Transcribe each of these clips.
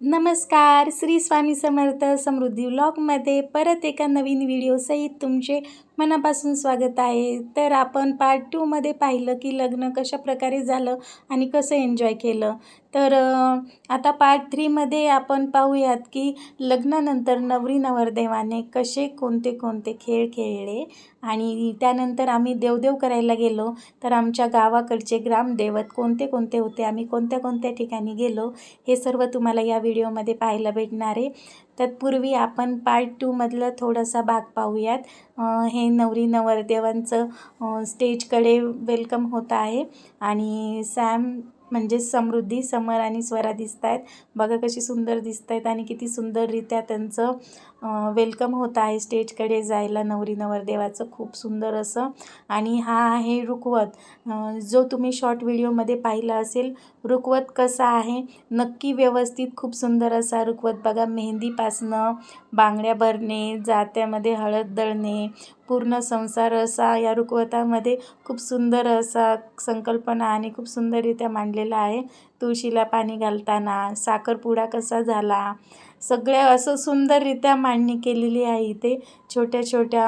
नमस्कार श्री स्वामी समर्थ समृद्धी व्लॉगमध्ये परत एका नवीन व्हिडिओसहित तुमचे मनापासून स्वागत आहे. तर आपण पार्ट टूमध्ये पाहिलं की लग्न कशा प्रकारे झालं आणि कसं एन्जॉय केलं. तर आता पार्ट थ्रीमध्ये आपण पाहूयात की लग्नानंतर नवरी नवरदेवाने कसे कोणते कोणते खेळ खेळले आणि त्यानंतर आम्ही देवदेव करायला गेलो. तर आमच्या गावाकडचे ग्रामदैवत कोणते कोणते होते आम्ही कोणत्या कोणत्या ठिकाणी गेलो हे सर्व तुम्हाला या व्हिडिओमध्ये पाहायला भेटणार आहे. तत्पूर्वी आपण पार्ट टूमधलं थोडासा भाग पाहूयात. हे नवरी नवरदेवांचं स्टेजकडे वेलकम होत आहे. आणि सॅम म्हणजे समृद्धी समर आणि स्वरा दिसत आहेत बघा कशी सुंदर दिसत आहेत आणि किती सुंदररित्या त्यांचं वेलकम होत आहे स्टेजकडे जायला नवरी नवरदेवाचं. खूप सुंदर असं. आणि हा आहे रुखवत जो तुम्ही शॉर्ट व्हिडिओमध्ये पाहिला असेल रुखवत कसा आहे? नक्की व्यवस्थित खूप सुंदर असा रुखवत बघा मेहंदीपासनं बांगड्या भरणे जात्यामध्ये हळद दळणे पूर्ण संसार असा या रुखवतामध्ये खूप सुंदर असा संकल्पना आणि खूप सुंदररित्या मांडलेला आहे. तुळशीला पाणी घालताना साखरपुडा कसा झाला सगळ्या असं सुंदररित्या मांडणी केलेली आहे इथे. छोट्या छोट्या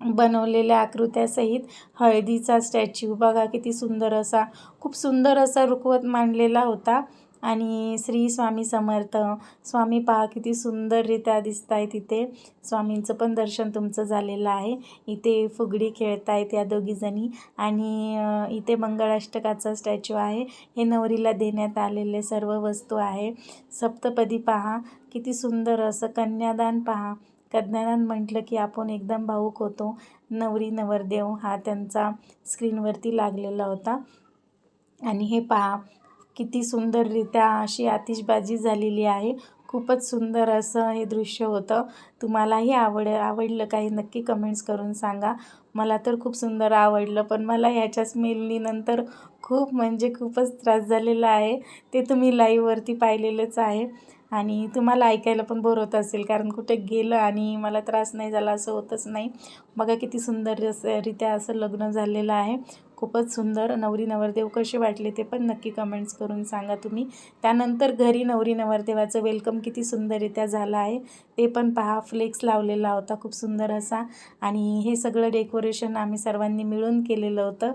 बनवलेल्या आकृत्यासहित हळदीचा स्टॅच्यू. बघा किती सुंदर असा खूप सुंदर असा रुखवत मांडलेला होता. आणि श्री स्वामी समर्थ स्वामी पहा किती सुंदररित्या दिसत आहे तिथे. स्वामींचं पण दर्शन तुमचं झालेलं आहे. इथे फुगडी खेळत आहेत या दोघीजणी आणि इथे मंगळाष्टकाचा स्टॅच्यू आहे. हे नवरीला देण्यात आलेले सर्व वस्तू आहे. सप्तपदी पहा. किती सुंदर असं कन्यादान पहा. कन्यादान म्हटलं की आपण एकदम भाऊक होतो. नवरी नवरदेव हा त्यांचा स्क्रीनवरती लागलेला होता. आणि हे पहा. किती सुंदररित्या अशी आतिषबाजी झालेली आहे. खूपच सुंदर असं हे दृश्य होतं. तुम्हालाही आवड आवडलं काही नक्की कमेंट्स करून सांगा. मला तर खूप सुंदर आवडलं पण मला ह्याच्या स्मेलनीनंतर खूप म्हणजे खूपच त्रास झालेला आहे. ते तुम्ही लाईव्हवरती पाहिलेलंच आहे. आणि तुम्हाला ऐकायला पण बोर होत असेल कारण कुठे गेलं आणि मला त्रास नाही झाला असं होतच नाही. बघा किती सुंदर रित्या असं लग्न झालेलं आहे. खूपच सुंदर. नवरी नवरदेव कसे वाटले ते पण नक्की कमेंट्स करून सांगा तुम्ही. त्यानंतर घरी नवरी नवरदेवाचं वेलकम किती सुंदररित्या झालं आहे. ते पण पहा. फ्लेक्स लावलेला होता. खूप सुंदर असा. आणि हे सगळं डेकोरेशन आम्ही सर्वांनी मिळून केलेलं होतं.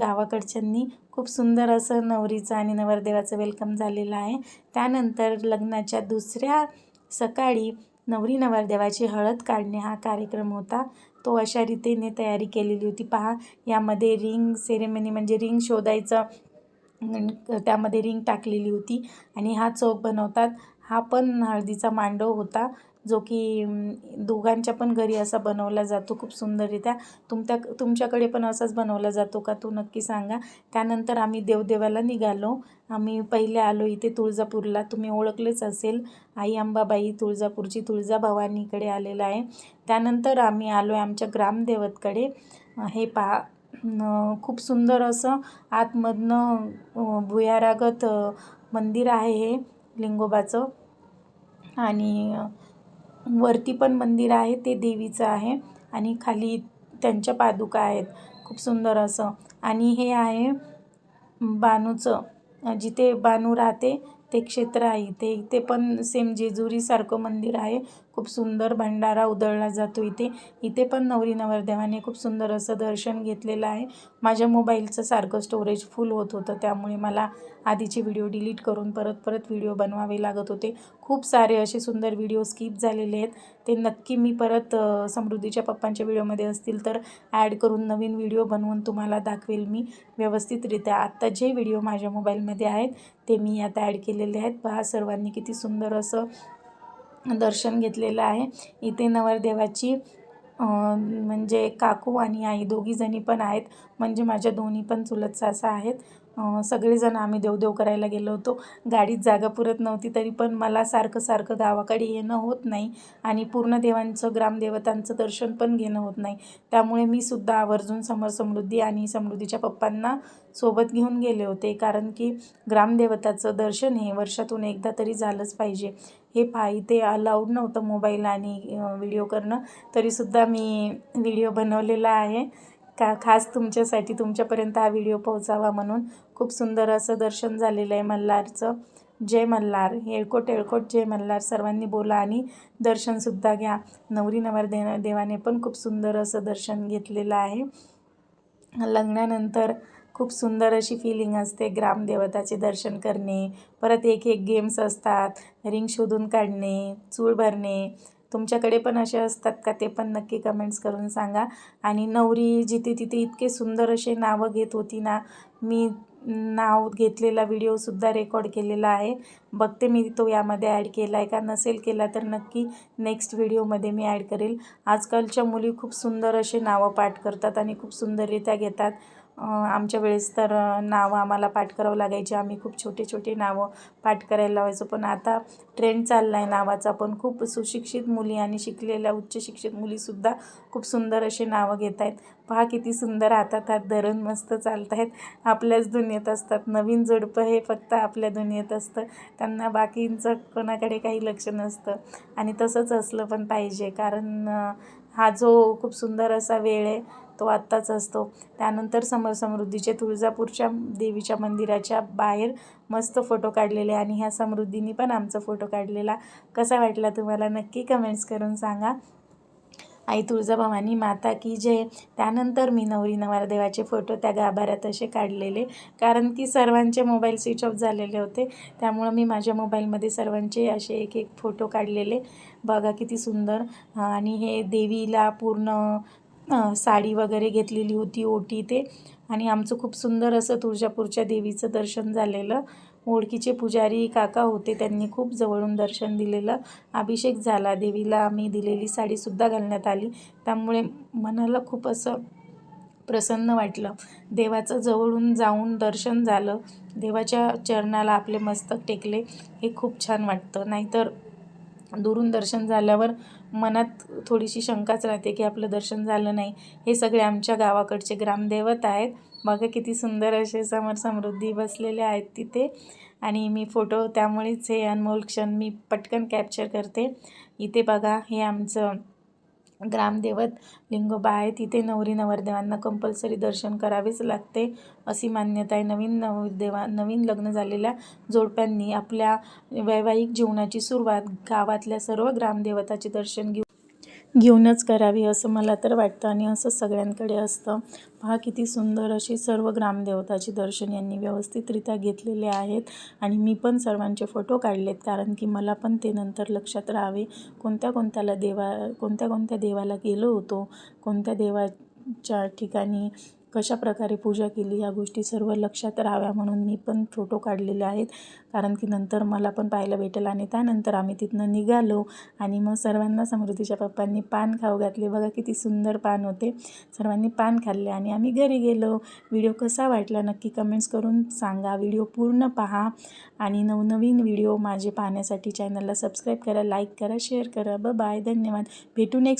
गावाकडच्यांनी खूप सुंदर असं नवरीचं आणि नवरदेवाचं वेलकम झालेलं आहे. त्यानंतर लग्नाच्या दुसऱ्या सकाळी नवरी नवरदेवाची हळद काढणे हा कार्यक्रम होता. तो अशा रीतीने तयारी केलेली होती. पहा यामध्ये रिंग सेरेमनी म्हणजे रिंग शोधायचं त्यामध्ये रिंग टाकलेली होती आणि हा चौक बनवतात. हा पण हळदीचा मांडव होता. जो की दोघांच्या पण घरी असा बनवला जातो खूप सुंदररित्या. तुमच्या तुमच्याकडे पण असाच बनवला जातो का तो नक्की सांगा. त्यानंतर आम्ही देवदेवाला निघालो. आम्ही पहिले आलो इथे तुळजापूरला. तुम्ही ओळखलेच असेल. आई अंबाबाई तुळजापूरची तुळजाभवानीकडे आलेला आहे. त्यानंतर आम्ही आलो आहे आमच्या ग्रामदेवतकडे. हे पहा खूप सुंदर असं आतमधनं भुयारागत मंदिर आहे हे लिंगोबाचं. आणि वरती पण मंदिर आहे ते देवीचं आहे आणि खाली त्यांच्या पादुका आहेत. खूप सुंदर असं. आणि हे आहे बानूचं. जिथे बानू राहते ते क्षेत्र आहे इथे. इथे पण सेम जेजुरीसारखं मंदिर आहे. खूप सुंदर भंडारा उधळला जातो इथे. इथे पण नवरी नवरदेवाने खूप सुंदर असं दर्शन घेतलेलं आहे. माझ्या मोबाईलचं सारखं स्टोरेज फुल होत होतं. त्यामुळे मला आधीचे व्हिडिओ डिलीट करून परत परत व्हिडिओ बनवावे लागत होते. खूप सारे असे सुंदर व्हिडिओ स्किप झालेले आहेत. ते नक्की मी परत समृद्धीच्या पप्पांच्या व्हिडिओमध्ये असतील तर ॲड करून नवीन व्हिडिओ बनवून तुम्हाला दाखवेल मी. व्यवस्थितरित्या आत्ता जे व्हिडिओ माझ्या मोबाईलमध्ये आहेत ते मी आता ॲड केलेले आहेत. पहा सर्वांनी किती सुंदर असं दर्शन घेतलेलं आहे. इथे नवरदेवाची म्हणजे काकू आणि आई दोघीजणी पण आहेत. म्हणजे माझ्या दोन्ही पण चुलत सासा आहेत. सगळेजण आम्ही देवदेव करायला गेलो होतो. गाडीत जागा पुरत नव्हती तरी पण मला सारखं सारखं गावाकडे येणं होत नाही आणि पूर्ण देवांचं ग्रामदेवतांचं दर्शन पण घेणं होत नाही. त्यामुळे मी सुद्धा आवर्जून समर समृद्धी आणि समृद्धीच्या पप्पांना सोबत घेऊन गेले होते. कारण की ग्रामदेवताचं दर्शन हे वर्षातून एकदा तरी झालंच पाहिजे. हे पहा इथे अलाउड नव्हतं मोबाईल आणि व्हिडिओ करणं. तरीसुद्धा मी व्हिडिओ बनवलेला आहे. का खास तुमच्यासाठी तुमच्यापर्यंत हा व्हिडिओ पोहोचावा म्हणून. खूप सुंदर असं दर्शन झालेलं आहे मल्हारचं. जय मल्हार. येळकोट येळकोट जय मल्हार. सर्वांनी बोला आणि दर्शनसुद्धा घ्या. नवरी नवर दे देवाने पण खूप सुंदर असं दर्शन घेतलेलं आहे. लग्नानंतर खूप सुंदर अशी फिलिंग असते ग्रामदेवताचे दर्शन करणे परत एक एक गेम्स असतात रिंग शोधून काढणे चूळ भरणे. तुमच्याकडे पण असे असतात का? ते पण नक्की कमेंट्स करून सांगा. आणि नवरी जिथे तिथे इतके सुंदर असे नावं घेत होती ना मी नाव घेतलेला व्हिडिओसुद्धा रेकॉर्ड केलेला आहे. बघते मी तो यामध्ये ॲड केला आहे का? नसेल केला तर नक्की नेक्स्ट व्हिडिओमध्ये मी ॲड करेल. आजकालच्या मुली खूप सुंदर असे नावं पाठ करतात आणि खूप सुंदररित्या घेतात. आमच्या वेळेस तर नावं आम्हाला पाठ करावं लागायचे. आम्ही खूप छोटे छोटे नावं पाठ करायला लावायचो. पण आता ट्रेंड चालला आहे नावाचा. पण खूप सुशिक्षित मुली आणि शिकलेल्या उच्च शिक्षित मुलीसुद्धा खूप सुंदर असे नावं घेत आहेत. पहा किती सुंदर हातात हात धरण मस्त चालत आहेत. आपल्याच दुनियेत असतात. नवीन जोडपं हे फक्त आपल्या दुनियेत असतं. त्यांना बाकींचं कोणाकडे काही लक्ष नसतं. आणि तसंच असलं पण पाहिजे. कारण हा जो खूप सुंदर असा वेळ आहे तो आत्ताच असतो. त्यानंतर समर समृद्धीचे तुळजापूरच्या देवीच्या मंदिराच्या बाहेर मस्त फोटो काढलेले आणि ह्या समृद्धीने पण आमचा फोटो काढलेला. कसा वाटला तुम्हाला नक्की कमेंट्स करून सांगा. आई तुळजाभवानी माता की जय. त्यानंतर मी नवरी नवरदेवाचे फोटो त्या गाभाऱ्यात असे काढलेले. कारण की सर्वांचे मोबाईल स्विच ऑफ झालेले होते. त्यामुळं मी माझ्या मोबाईलमध्ये सर्वांचे असे एक एक फोटो काढलेले. बघा किती सुंदर. आणि हे देवीला पूर्ण साडी वगैरे घेतलेली होती ओटी ते. आणि आमचं खूप सुंदर असं तुळजापूरच्या देवीचं दर्शन झालेलं. ओळखीचे पुजारी काका होते त्यांनी खूप जवळून दर्शन दिलेलं. अभिषेक झाला देवीला आम्ही दिलेली साडीसुद्धा घालण्यात आली. त्यामुळे मनाला खूप असं प्रसन्न वाटलं. देवाचं जवळून जाऊन दर्शन झालं. देवाच्या चरणाला आपले मस्तक टेकले. हे खूप छान वाटतं. नाहीतर दुरून दर्शन झाल्यावर मनात थोडीशी शंकाच राहते की आपलं दर्शन झालं नाही. हे सगळे आमच्या गावाकडचे ग्रामदैवत आहेत. बघा किती सुंदर असे समर समृद्धी बसलेले आहेत तिथे. आणि मी फोटो त्यामुळेच हे अनमोल क्षण मी पटकन कॅप्चर करते. इथे बघा हे आमचं ग्रामदेवत लिंगोबा आहे तिथे नवरी नवरदेवांना कंपल्सरी दर्शन करावेच लागते अशी मान्यता आहे. नवीन नवरदेवा नवीन लग्न झालेल्या जोडप्यांनी आपल्या वैवाहिक जीवनाची सुरुवात गावातल्या सर्व ग्रामदेवताचे दर्शन घेऊ घेऊनच करावी असं मला तर वाटतं आणि असं सगळ्यांकडे असतं. पहा किती सुंदर अशी सर्व ग्रामदेवताचे दर्शन यांनी व्यवस्थितरित्या घेतलेले आहेत आणि मी पण सर्वांचे फोटो काढलेत कारण की मला पण ते नंतर लक्षात राहावे. कोणत्या कोणत्याला देवा कोणत्या कोणत्या देवाला गेलो होतो कोणत्या देवाच्या ठिकाणी कशा प्रकारे पूजा केली या गोष्टी सर्व लक्षात राहाव्या म्हणून मी पण फोटो काढलेले आहेत. कारण की नंतर मला पण पाहायला भेटेल आणि त्यानंतर आम्ही तिथनं निघालो आणि मग सर्वांना समृद्धीच्या पप्पांनी पान खाऊ घातले. बघा किती सुंदर पान होते. सर्वांनी पान खाल्ले आणि आम्ही घरी गेलो. व्हिडिओ कसा वाटला नक्की कमेंट्स करून सांगा. व्हिडिओ पूर्ण पहा आणि नवनवीन व्हिडिओ माझे पाहण्यासाठी चॅनलला सबस्क्राईब करा लाईक करा शेअर करा. ब बाय धन्यवाद. भेटू नेक्स्ट